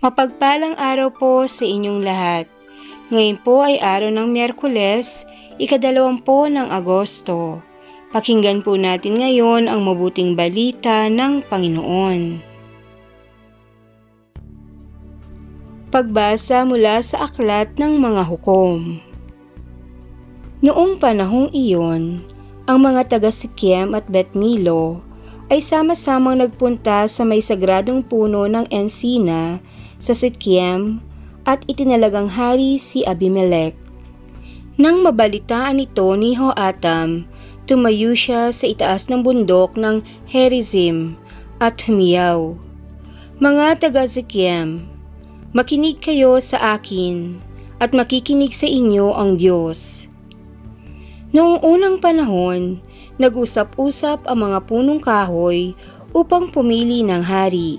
Mapagpalang araw po sa inyong lahat. Ngayon po ay araw ng Miyerkules, ikadalawampu ng Agosto. Pakinggan po natin ngayon ang mabuting balita ng Panginoon. Pagbasa mula sa Aklat ng Mga Hukom Noong panahong iyon, ang mga taga Sikiem at Betmilo ay sama-samang nagpunta sa may sagradong puno ng Ensina sa Sikiem at itinalagang hari si Abimelech. Nang mabalitaan ito ni Hoatam, tumayo siya sa itaas ng bundok ng Herizim at humiyaw. Mga taga Sikiem, makinig kayo sa akin at makikinig sa inyo ang Diyos. Noong unang panahon, nag-usap-usap ang mga punong kahoy upang pumili ng hari.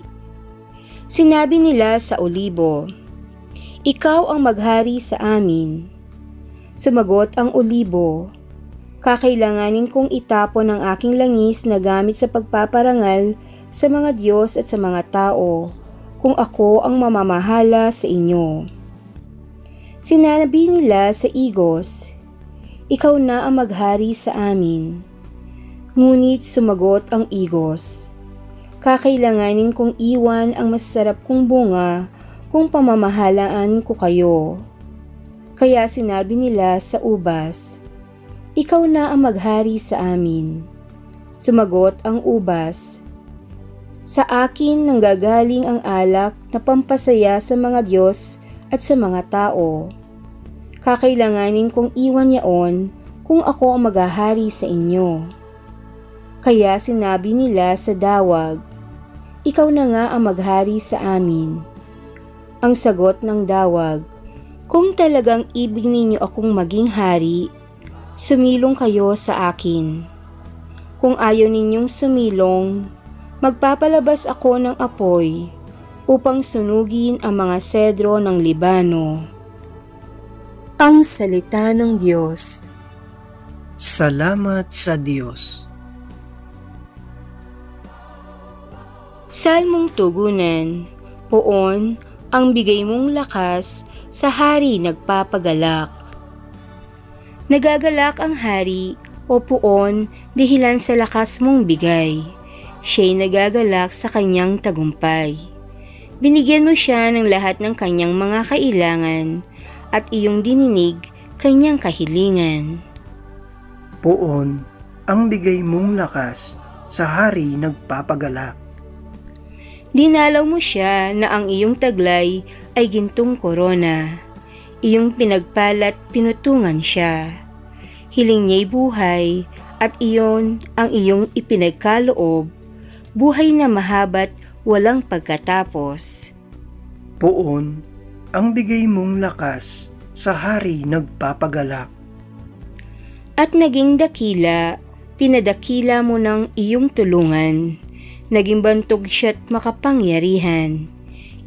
Sinabi nila sa olibo, Ikaw ang maghari sa amin. Sumagot ang olibo, Kakailanganin kong itapon ang aking langis na gamit sa pagpaparangal sa mga Diyos at sa mga tao kung ako ang mamamahala sa inyo. Sinabi nila sa igos, Ikaw na ang maghari sa amin. Ngunit sumagot ang igos, Kakailanganin kong iwan ang masarap kong bunga kung pamamahalaan ko kayo. Kaya sinabi nila sa ubas, Ikaw na ang maghari sa amin. Sumagot ang ubas, Sa akin nanggagaling ang alak na pampasaya sa mga Diyos at sa mga tao. Kakailanganin kong iwan yaon kung ako ang maghahari sa inyo. Kaya sinabi nila sa dawag, Ikaw na nga ang maghari sa amin. Ang sagot ng dawag, Kung talagang ibig ninyo akong maging hari, sumilong kayo sa akin. Kung ayaw ninyong sumilong, magpapalabas ako ng apoy upang sunugin ang mga sedro ng Libano. Ang Salita ng Diyos Salamat sa Diyos. Salmong Tugunan Poon, ang bigay mong lakas, sa hari nagpapagalak. Nagagalak ang hari o puon dahilan sa lakas mong bigay. Siya'y nagagalak sa kanyang tagumpay. Binigyan mo siya ng lahat ng kanyang mga kailangan at iyong dininig kanyang kahilingan. Poon, ang bigay mong lakas, sa hari nagpapagalak. Dinalaw mo siya na ang iyong taglay ay gintong korona. Iyong pinagpalat pinutungan siya. Hiling niya'y buhay at iyon ang iyong ipinagkaloob. Buhay na mahabat walang pagkatapos. Poon, ang bigay mong lakas, sa hari nagpapagalak. At naging dakila, pinadakila mo ng iyong tulungan. Naging bantog siya't makapangyarihan.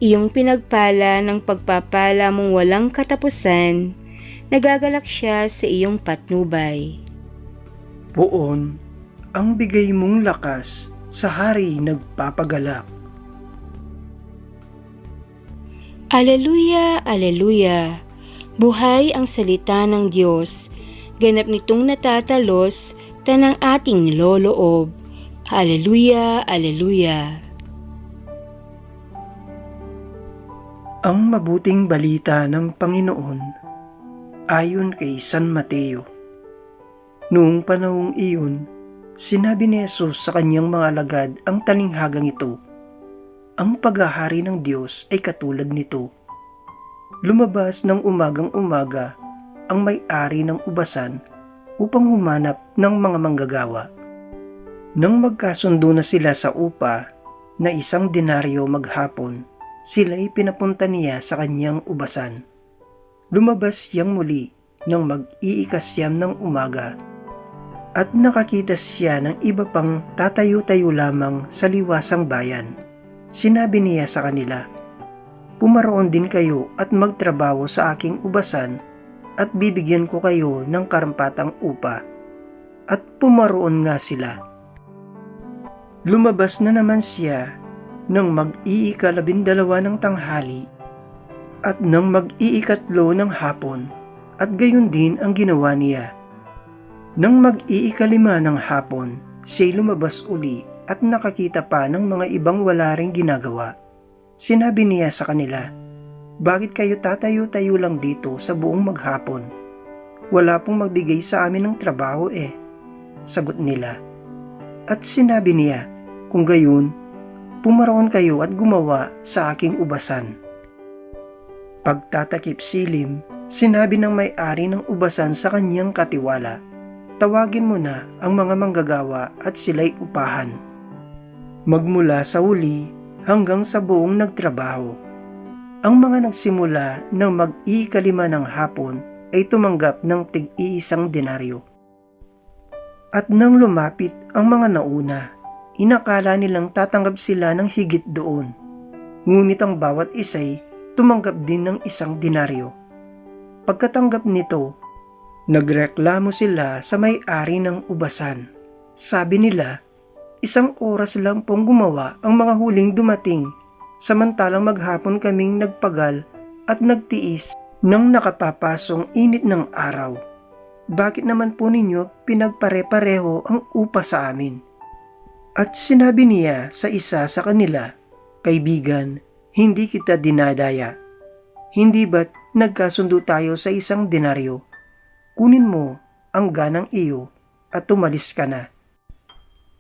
Iyong pinagpala ng pagpapala mong walang katapusan, nagagalak siya sa iyong patnubay. Poon, ang bigay mong lakas, sa hari nagpapagalak. Aleluya, aleluya. Buhay ang salita ng Diyos. Ganap nitong natatalos tanang ating niloloob. Aleluya, aleluya. Ang mabuting balita ng Panginoon ayon kay San Mateo. Noong panahong iyon, sinabi ni Jesus sa kanyang mga alagad ang talinghagang ito. Ang paghahari ng Diyos ay katulad nito. Lumabas ng umagang umaga ang may-ari ng ubasan upang humanap ng mga manggagawa. Nang magkasundo na sila sa upa na isang denaryo maghapon, sila'y pinapunta niya sa kanyang ubasan. Lumabas siyang muli nang mag-iikasyam ng umaga at nakakita siya ng iba pang tatayo-tayo lamang sa liwasang bayan. Sinabi niya sa kanila, Pumaroon din kayo at magtrabaho sa aking ubasan at bibigyan ko kayo ng karampatang upa. At pumaroon nga sila. Lumabas na naman siya ng mag-iikalabindalawa ng tanghali at ng mag-iikatlo ng hapon at gayon din ang ginawa niya. Nang mag-iikalima ng hapon, siya'y lumabas uli at nakakita pa ng mga ibang wala ring ginagawa. Sinabi niya sa kanila, Bakit kayo tatayo-tayo lang dito sa buong maghapon? Wala pong magbigay sa amin ng trabaho eh. Sagot nila. At sinabi niya, Kung gayon, pumaroon kayo at gumawa sa aking ubasan. Pagtatakip silim, sinabi ng may-ari ng ubasan sa kanyang katiwala, Tawagin mo na ang mga manggagawa at sila'y upahan. Magmula sa huli hanggang sa buong nagtrabaho. Ang mga nagsimula ng mag-ikalima ng hapon ay tumanggap ng tig-iisang denaryo. At nang lumapit ang mga nauna, inakala nilang tatanggap sila ng higit doon. Ngunit ang bawat isa'y tumanggap din ng isang denaryo. Pagkatanggap nito, nagreklamo sila sa may-ari ng ubasan. Sabi nila, isang oras lang pong gumawa ang mga huling dumating, samantalang maghapon kaming nagpagal at nagtiis ng nakapapasong init ng araw. Bakit naman po ninyo pinagpare-pareho ang upa sa amin? At sinabi niya sa isa sa kanila, Kaibigan, hindi kita dinadaya. Hindi ba't nagkasundo tayo sa isang denaryo? Kunin mo ang ganang iyo at tumalis ka na.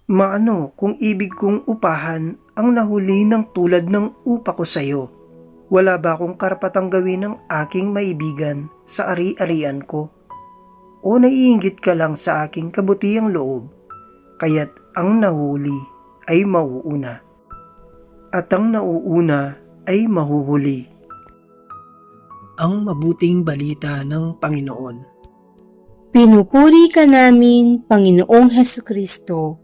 Maano kung ibig kong upahan ang nahuli ng tulad ng upa ko sa'yo? Wala ba akong karapatang gawin ng aking maibigan sa ari-arian ko? O naiinggit ka lang sa aking kabutihang loob, kaya't ang nahuli ay mauuna. At ang nauuna ay mahuhuli. Ang mabuting balita ng Panginoon. Pinupuri ka namin, Panginoong Heso Kristo.